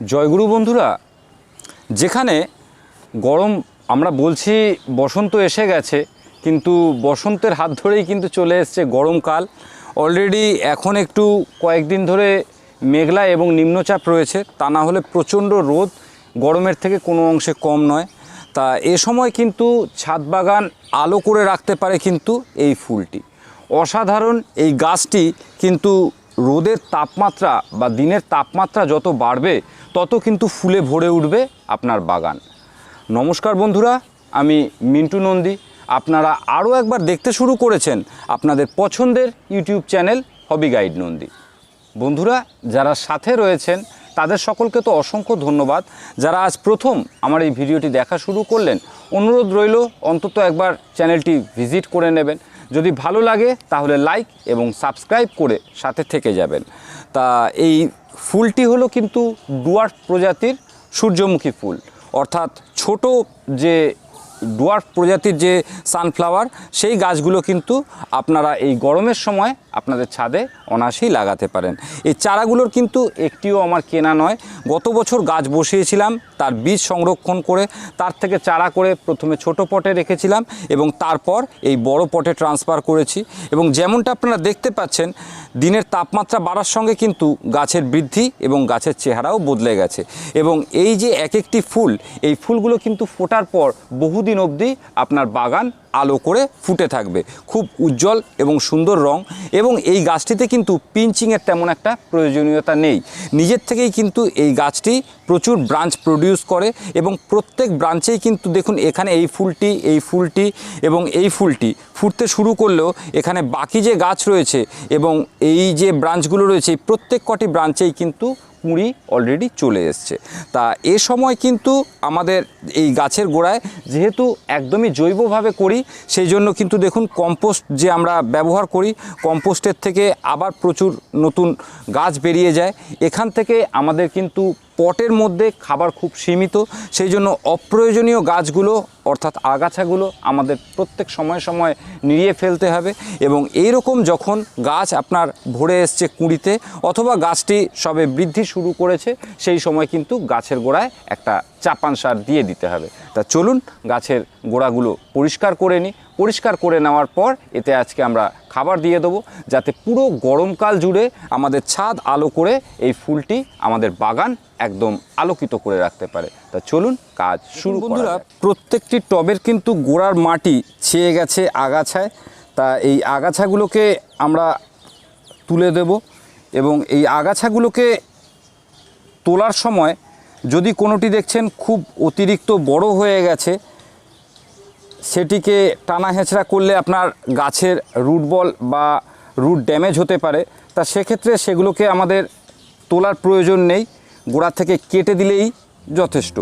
জয়গুরু বন্ধুরা, যেখানে গরম, আমরা বলছি বসন্ত এসে গেছে, কিন্তু বসন্তের হাত ধরেই কিন্তু চলে এসছে গরমকাল। অলরেডি এখন একটু কয়েকদিন ধরে মেঘলা এবং নিম্নচাপ রয়েছে, তা না হলে প্রচণ্ড রোদ গরমের থেকে কোনো অংশে কম নয়। তা এ সময় কিন্তু ছাদ বাগান আলো করে রাখতে পারে কিন্তু এই ফুলটি। অসাধারণ এই গাছটি কিন্তু রোদের তাপমাত্রা বা দিনের তাপমাত্রা যত বাড়বে, তত কিন্তু ফুলে ভরে উঠবে আপনার বাগান। নমস্কার বন্ধুরা, আমি মিন্টু নন্দী। আপনারা আরও একবার দেখতে শুরু করেছেন আপনাদের পছন্দের YouTube channel hobby guide Nandi. বন্ধুরা, যারা সাথে রয়েছেন, তাদের সকলকে তো অসংখ্য ধন্যবাদ। যারা আজ প্রথম আমার এই ভিডিওটি দেখা শুরু করলেন, অনুরোধ রইল, অন্তত একবার চ্যানেলটি ভিজিট করে নেবেন। যদি ভালো লাগে, তাহলে লাইক এবং সাবস্ক্রাইব করে সাথে থেকে যাবেন। তা এই ফুলটি হলো কিন্তু ডুয়ার্ফ প্রজাতির সূর্যমুখী ফুল। অর্থাৎ ছোট যে ডুয়ার্ফ প্রজাতির যে সানফ্লাওয়ার সেই গাছগুলো কিন্তু আপনারা এই গরমের সময় আপনাদের ছাদে অনায়াসেই লাগাতে পারেন। এই চারাগুলোর কিন্তু একটিও আমার কেনা নয়। গত বছর গাছ বসিয়েছিলাম, তার বীজ সংরক্ষণ করে, তার থেকে চারা করে প্রথমে ছোট পটে রেখেছিলাম এবং তারপর এই বড় পটে ট্রান্সফার করেছি। এবং যেমনটা আপনারা দেখতে পাচ্ছেন, দিনের তাপমাত্রা বাড়ার সঙ্গে কিন্তু গাছের বৃদ্ধি এবং গাছের চেহারাও বদলে গেছে। এবং এই যে এক একটি ফুল, এই ফুলগুলো কিন্তু ফোটার পর বহুদিন অবধি আপনার বাগান আলো করে ফুটে থাকবে। খুব উজ্জ্বল এবং সুন্দর রং এবং এই গাছটিতে কিন্তু পিঞ্চিংয়ের তেমন একটা প্রয়োজনীয়তা নেই। নিজের থেকেই কিন্তু এই গাছটি প্রচুর ব্রাঞ্চ প্রডিউস করে এবং প্রত্যেক ব্রাঞ্চেই কিন্তু দেখুন এখানে এই ফুলটি এই ফুলটি এবং এই ফুলটি ফুটতে শুরু করলেও এখানে বাকি যে গাছ রয়েছে এবং এই যে ব্রাঞ্চগুলো রয়েছে প্রত্যেক কটি ব্রাঞ্চেই কিন্তু কুঁড়ি অলরেডি চলে এসছে। তা এ সময় কিন্তু আমাদের এই গাছের গোড়ায় যেহেতু একদমই জৈবভাবে করি, সেই জন্য কিন্তু দেখুন কম্পোস্ট যে আমরা ব্যবহার করি কম্পোস্টের থেকে আবার প্রচুর নতুন গাছ বেরিয়ে যায়। এখান থেকে আমাদের কিন্তু পটের মধ্যে খাবার খুব সীমিত, সেই জন্য অপ্রয়োজনীয় গাছগুলো, অর্থাৎ আগাছাগুলো আমাদের প্রত্যেক সময় সময় নিড়িয়ে ফেলতে হবে এবং এই রকম যখন গাছ আপনার ভরে এসছে কুঁড়িতে অথবা গাছটি সবে বৃদ্ধি শুরু করেছে, সেই সময় কিন্তু গাছের গোড়ায় একটা চাপান সার দিয়ে দিতে হবে। তা চলুন গাছের গোড়াগুলো পরিষ্কার করে নিই। পরিষ্কার করে নেওয়ার পর এতে আজকে আমরা খাবার দিয়ে দেবো যাতে পুরো গরমকাল জুড়ে আমাদের ছাদ আলো করে এই ফুলটি আমাদের বাগান একদম আলোকিত করে রাখতে পারে। তা চলুন কাজ শুরু বন্ধুরা প্রত্যেকটি টবের কিন্তু গোড়ার মাটি ছেয়ে গেছে আগাছায়। তা এই আগাছাগুলোকে আমরা তুলে দেব এবং এই আগাছাগুলোকে তোলার সময় যদি কোনোটি দেখছেন খুব অতিরিক্ত বড় হয়ে গেছে সেটিকে টানা হেঁচড়া করলে আপনার গাছের রুট বল বা রুট ড্যামেজ হতে পারে। তা সেক্ষেত্রে সেগুলোকে আমাদের তোলার প্রয়োজন নেই। গোড়া থেকে কেটে দিলেই যথেষ্ট।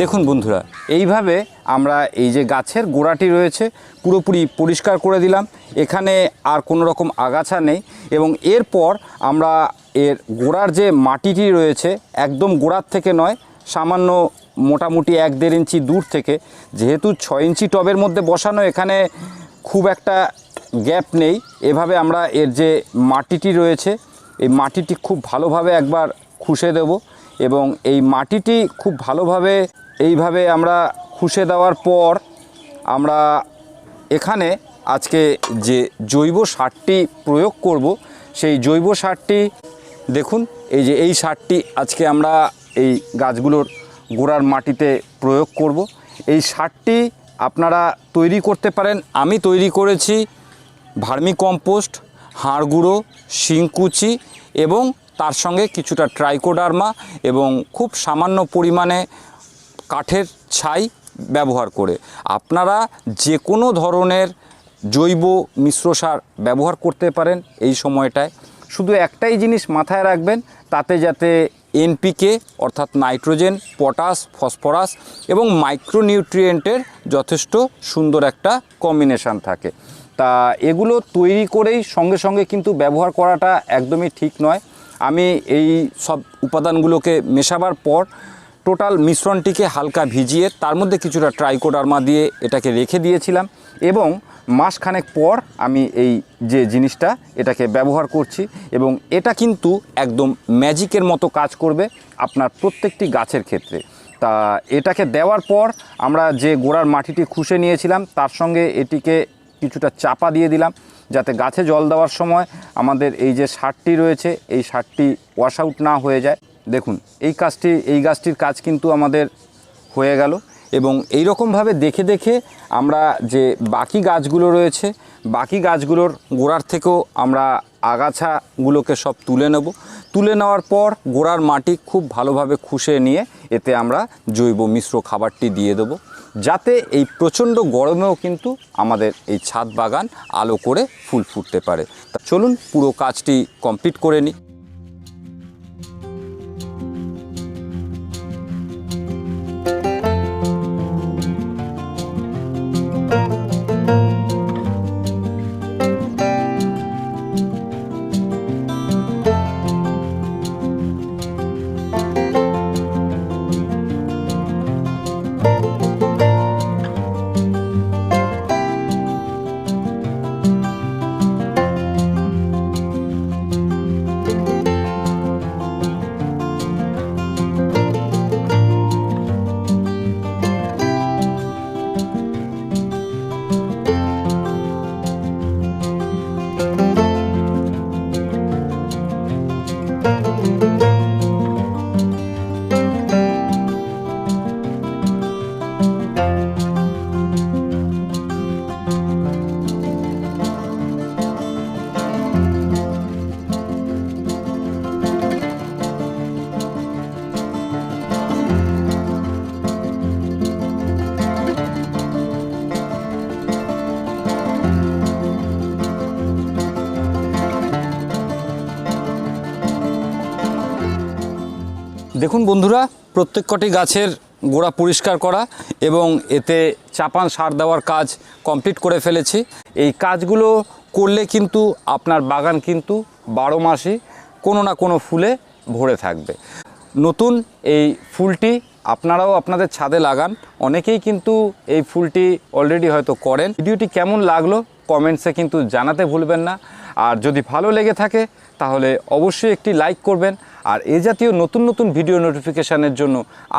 দেখুন বন্ধুরা, এইভাবে আমরা এই যে গাছের গোড়াটি রয়েছে পুরোপুরি পরিষ্কার করে দিলাম। এখানে আর কোনো রকম আগাছা নেই এবং এরপর আমরা এর গোড়ার যে মাটিটি রয়েছে একদম গোড়ার থেকে নয়, সামান্য মোটামুটি এক দেড় ইঞ্চি দূর থেকে, যেহেতু ছয় ইঞ্চি টবের মধ্যে বসানো, এখানে খুব একটা গ্যাপ নেই। এভাবে আমরা এর যে মাটিটি রয়েছে, এই মাটিটি খুব ভালোভাবে একবার খুশে দেব এবং এই মাটিটি খুব ভালোভাবে এইভাবে আমরা খুশে দেওয়ার পর আমরা এখানে আজকে যে জৈব সারটি প্রয়োগ করব, সেই জৈব সারটি দেখুন, এই যে এই সারটি আজকে আমরা এই গাছগুলোর গোড়ার মাটিতে প্রয়োগ করব। এই সারটি আপনারা তৈরি করতে পারেন। আমি তৈরি করেছি ভার্মি কম্পোস্ট হাড় গুঁড়ো, শিংকুচি এবং তার সঙ্গে কিছুটা ট্রাইকোডার্মা এবং খুব সামান্য পরিমাণে কাঠের ছাই ব্যবহার করে। আপনারা যে কোনো ধরনের জৈব মিশ্র সার ব্যবহার করতে পারেন এই সময়টায়। শুধু একটাই জিনিস মাথায় রাখবেন, তাতে যাতে এনপিকে অর্থাৎ নাইট্রোজেন, পটাশ, ফসফরাস এবং মাইক্রোনিউট্রিয়েন্টের যথেষ্ট সুন্দর একটা কম্বিনেশান থাকে। তা এগুলো তৈরি করেই সঙ্গে সঙ্গে কিন্তু ব্যবহার করাটা একদমই ঠিক নয়। আমি এই সব উপাদানগুলোকে মেশাবার পর টোটাল মিশ্রণটিকে হালকা ভিজিয়ে তার মধ্যে কিছুটা ট্রাইকোডার্মা দিয়ে এটাকে রেখে দিয়েছিলাম এবং মাসখানেক পর আমি এই যে জিনিসটা এটাকে ব্যবহার করছি এবং এটা কিন্তু একদম ম্যাজিকের মতো কাজ করবে আপনার প্রত্যেকটি গাছের ক্ষেত্রে। তা এটাকে দেওয়ার পর আমরা যে গোড়ার মাটিটি খুশে নিয়েছিলাম, তার সঙ্গে এটিকে কিছুটা চাপা দিয়ে দিলাম যাতে গাছে জল দেওয়ার সময় আমাদের এই যে সারটি রয়েছে, এই সারটি ওয়াশ আউট না হয়ে যায়। দেখুন, এই কাজটি, এই গাছটির কাজ কিন্তু আমাদের হয়ে গেল এবং এই রকমভাবে দেখে দেখে আমরা যে বাকি গাছগুলো রয়েছে, বাকি গাছগুলোর গোড়ার থেকেও আমরা আগাছাগুলোকে সব তুলে নেব। তুলে নেওয়ার পর গোড়ার মাটি খুব ভালোভাবে খুশে নিয়ে এতে আমরা জৈব মিশ্র খাবারটি দিয়ে দেবো, যাতে এই প্রচণ্ড গরমেও কিন্তু আমাদের এই ছাদ বাগান আলো করে ফুল ফুটতে পারে। চলুন পুরো কাজটি কমপ্লিট করে নিই। দেখুন বন্ধুরা, প্রত্যেক কটি গাছের গোড়া পরিষ্কার করা এবং এতে চাপান সার দেওয়ার কাজ কমপ্লিট করে ফেলেছি। এই কাজগুলো করলে কিন্তু আপনার বাগান কিন্তু বারো মাসই কোনো না কোনো ফুলে ভরে থাকবে। নতুন এই ফুলটি আপনারাও আপনাদের ছাদে লাগান। অনেকেই কিন্তু এই ফুলটি অলরেডি হয়তো করেন। ভিডিওটি কেমন লাগল কমেন্টসে কিন্তু জানাতে ভুলবেন না। আর যদি ভালো লেগে থাকে, তাহলে অবশ্যই একটি লাইক করবেন। আর এ জাতীয় নতুন নতুন ভিডিও নোটিফিকেশানের জন্য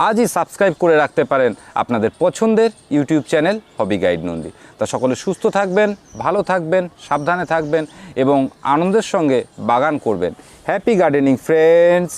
আজই সাবস্ক্রাইব করে রাখতে পারেন আপনাদের পছন্দের YouTube channel hobby guide Nandi তা সকলে সুস্থ থাকবেন, ভালো থাকবেন, সাবধানে থাকবেন এবং আনন্দের সঙ্গে বাগান করবেন। Happy gardening friends